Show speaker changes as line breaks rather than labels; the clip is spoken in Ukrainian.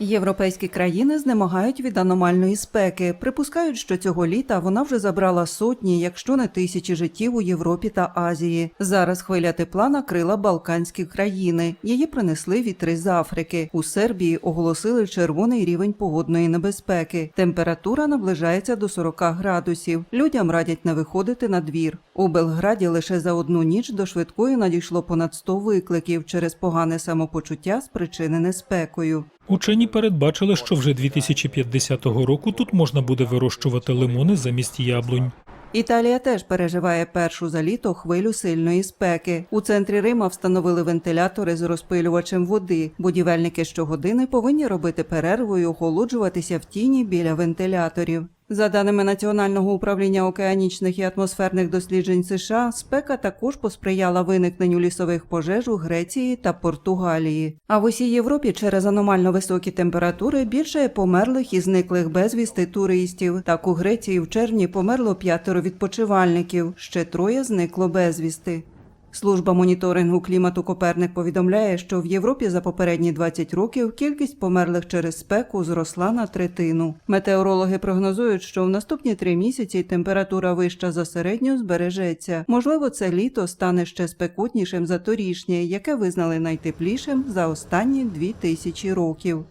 Європейські країни знемагають від аномальної спеки. Припускають, що цього літа вона вже забрала сотні, якщо не тисячі життів у Європі та Азії. Зараз хвиля тепла накрила Балканські країни. Її принесли вітри з Африки. У Сербії оголосили червоний рівень погодної небезпеки. Температура наближається до 40 градусів. Людям радять не виходити на двір. У Белграді лише за одну ніч до швидкої надійшло понад 100 викликів через погане самопочуття, спричинене спекою.
Учені передбачили, що вже 2050 року тут можна буде вирощувати лимони замість яблунь.
Італія теж переживає першу за літо хвилю сильної спеки. У центрі Рима встановили вентилятори з розпилювачем води. Будівельники щогодини повинні робити перерву і охолоджуватися в тіні біля вентиляторів. За даними Національного управління океанічних і атмосферних досліджень США, спека також посприяла виникненню лісових пожеж у Греції та Португалії. А в усій Європі через аномально високі температури більше померлих і зниклих безвісти туристів. Так у Греції в червні померло п'ятеро відпочивальників, ще троє зникло безвісти. Служба моніторингу клімату Коперник повідомляє, що в Європі за попередні 20 років кількість померлих через спеку зросла на третину. Метеорологи прогнозують, що в наступні три місяці температура вища за середню збережеться. Можливо, це літо стане ще спекотнішим за торішнє, яке визнали найтеплішим за останні дві тисячі років.